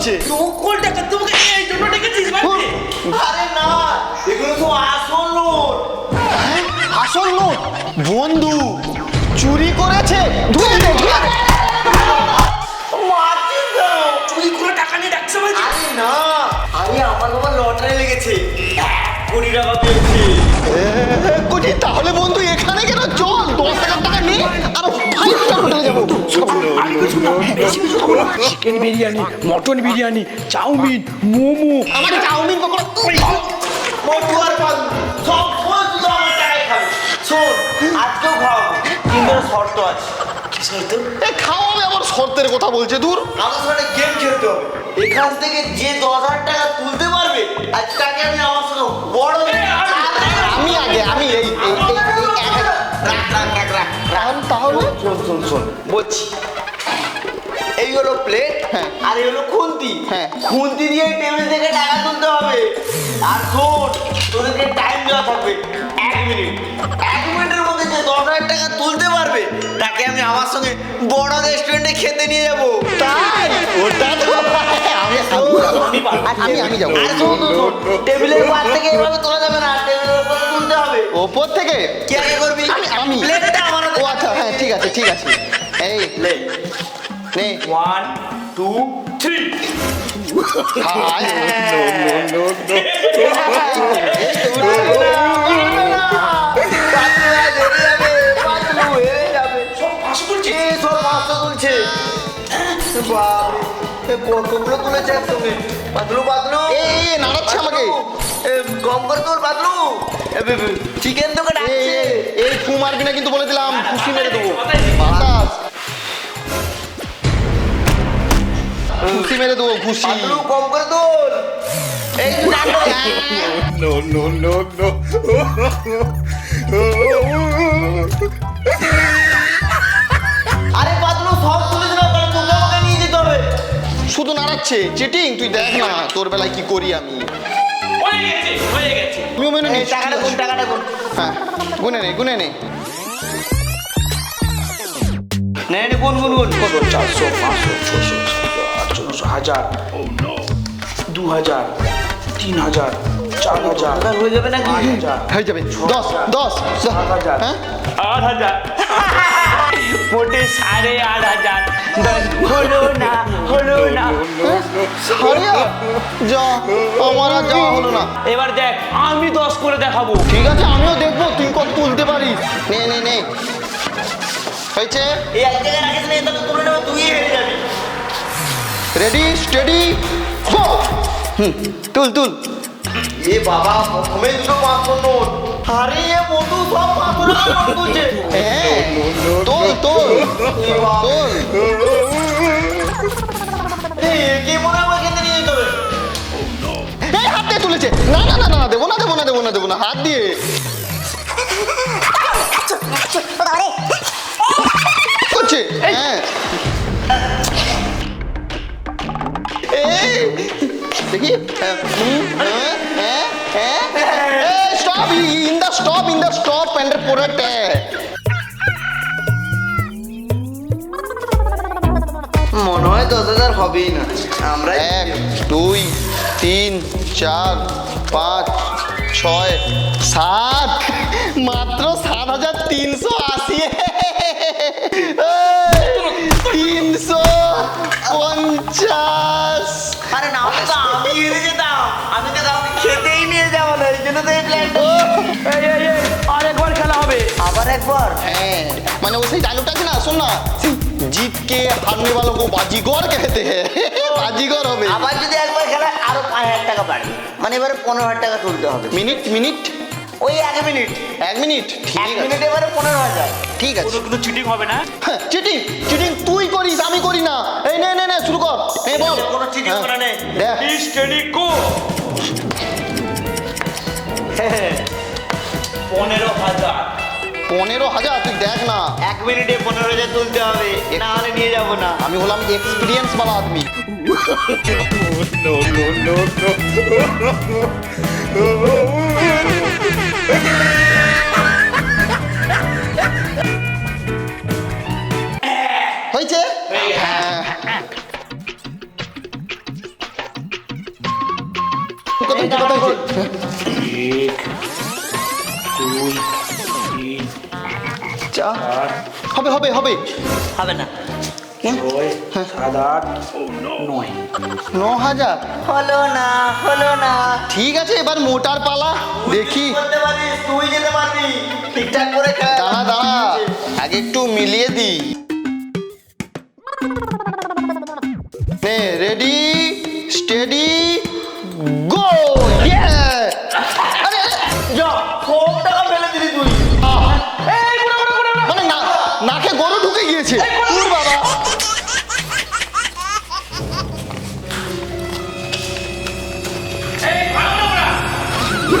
না নকল টাকা নিয়ে খেলাধুলা করছে নকল টাকা তোমাকে এই জন্য ডেকেছিস বাড়িতে? আরে না এগুলো তো আসল নোট আসল নোট বন্ধু চুরি করেছে। ধুয়ে দে, ধুয়ে দে। মারছিস কেন? চুরি করে টাকা নিয়ে ডাকছে আরে না। আরে আমার বাবা লটারি লেগেছে। এক কোটি টাকা পেয়েছে। কোটি? তাহলে বন্ধু chicken biryani mutton biryani chowmein momo. আমার চাউমিন আর সব সময় শুধু আমার টাকাই খাবে। শোন আজকেও খাওয়াবো। কিন্তু শর্ত আছে। কি শর্ত? এ খাওয়াবে আবার শর্তের কথা বলছে দূর। আমার গেম খেলতে হবে। এখান থেকে যে দশ তাহলে শোন শোন শোন বলছি এই হলো প্লেট হ্যাঁ। আর এই হলো খুন্তি হ্যাঁ। খুন্তি দিয়ে টেবিল থেকে টাকা তুলতে হবে আর শোন তোদেরকে টাইম দেওয়া থাকবে তাকে আমি আমার সঙ্গে বড় রেস্টুরেন্টে খেতে নিয়ে যাব তাই ওটা তো আমি আমি আমি যাব টেবিলের উপর থেকে এভাবে তোলা যাবে না টেবিলের উপর তুলতে হবে ওপর থেকে কি আগে করবি আমি আমি প্লেটটা আমার ও আচ্ছা হ্যাঁ ঠিক আছে ঠিক আছে এই লে নে ওয়ান টু থ্রি কতগুলো তুলেছে একসঙ্গে পাতলু পাতলু এ এ নাড়াচ্ছে আমাকে। কম করে তোর পাতলু চিকেন তোকে ডাকছে। এই, ফু মারবি না কিন্তু বলে দিলাম খুশি মেরে দেবো। বাতাস। খুশি মেরে দেবো খুশি পাতলু কম করে তোর। এই তো ডাকলো। no, no, নাড়াচ্ছে চিটিং তুই দেখ না তোর বেলায় কি করি আমি? হয়ে গেছে হয়ে গেছে। তুমিও মেনে এই টাকাটা কোন টাকাটা কোন হ্যাঁ গুনে নে গুনে নে। নে নে কোন কোন কোন কত? চারশো পাঁচশো ছশো আটশো হাজার। দু হাজার তিন হাজার চার হাজার হয়ে যাবে হাজার হয়ে যাবে। দশ দশ। সাত হাজার। হ্যাঁ? আট হাজার। মোটে সাড়ে আট হাজার। হলো না হলো না। সাড়ে যা আমার আর যাওয়া হলো না। এবার দেখ আমি দশ করে দেখাবো। ঠিক আছে আমিও দেখব তুই কত তুলতে পারিস। নে নে নে। হয়েছে? এই এক জায়গায় রাখিস না তাহলে তুলে নেবে তুই হেরে যাবি। রেডি স্টেডি গো হুম তুল তুল। এ বাবা প্রথমে দুটো পাঁচশো নোট আরে এ মধু সব হ্যাঁ তোল তোল তোল। একে মনে হয় আমার নিয়ে যেতে হবে? এই হাত দিয়ে তুলেছে। না না না না দেবো না দেবো না দেবো না দেবো না হাত দিয়ে। দ্য স্টপ এন্ড প্রোডাক্ট মনে হয় দশ হাজার হবেই না। আমরা এক দুই তিন চার পাঁচ ছয় সাত। মাত্র সাত হাজার তিনশো আশি। আবার একবার হ্যাঁ মানে ও সেই ডায়লগটা আছে না শোন না সেই जीत के हारने वालों को बाजीगर कहते हैं बाजीगर হবে আবার যদি একবার খেলা আরো পাঁচ হাজার টাকা বাড়বে মানে এবারে পনেরো হাজার টাকা তুলতে হবে মিনিট মিনিট ওই এক মিনিট এক মিনিট এক ঠিক আছে মিনিট এবারে পনেরো হাজার ঠিক আছে কোনো চিটিং হবে না চিটিং চিটিং তুই করিস আমি করি না এই নে নে নে শুরু কর এই বল কোনো cheating হ্যাঁ। করা নেই। দেখ স্টেডি গো পনেরো হাজার পনেরো হাজার তুই দেখ না। এক মিনিটে পনেরো হাজার তুলতে হবে না হলে নিয়ে যাব না। আমি হলাম এক্সপিরিয়েন্স বলা আদমি। হয়েছে? হ্যাঁ। কথা চার চার হবে হবে হবে। হবে না। নয় ন হাজার? হলো না হলো না। ঠিক আছে এবার মোটার পালা দেখি। তুই যেতে পারবি। ঠিকঠাক করে দাঁড়া দাঁড়া আগে একটু মিলিয়ে দি। Ready steady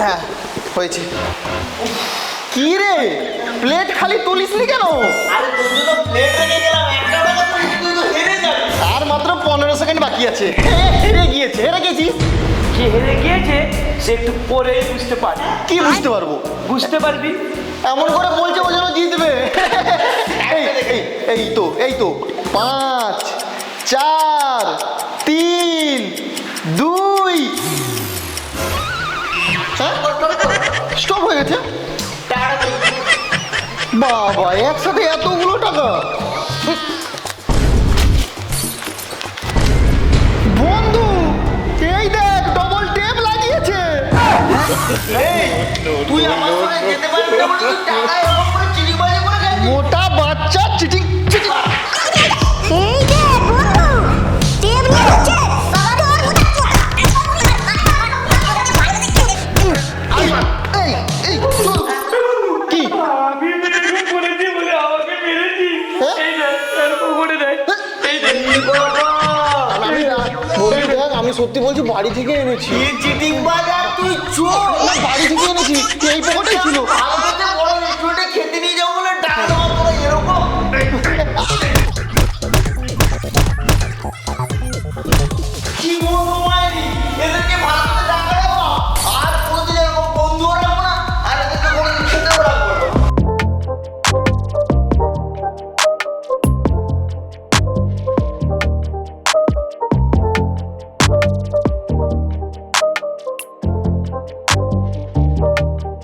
হ্যাঁ হয়েছে। কি রে? প্লেট খালি তুলিসনি কেন? আরে তোর জন্য প্লেট রেখে গেলাম একটা টাকা তুই তুই তো হেরে যাবি। আর মাত্র পনেরো সেকেন্ড বাকি আছে। হেরে গিয়েছে হেরে গেছিস যে হেরে গিয়েছে সে একটু পরেই বুঝতে পারবে। কি বুঝতে পারব? বুঝতে পারবি? এমন করে বলছে ও যেন জিতবে। এই এই এই তো এই তো। পাঁচ চার তিন দুই বাবা একসাথে এতগুলো টাকা? বন্ধু এই দেখ ডবল টেপ লাগিয়েছে। তুই আমার যেতে পারবি না টাকা বাড়ি থেকে এনেছি। চিটিং বাজার তুই চোর। বাড়ি থেকে এনেছি। এই পকেটেই ছিল। থেকে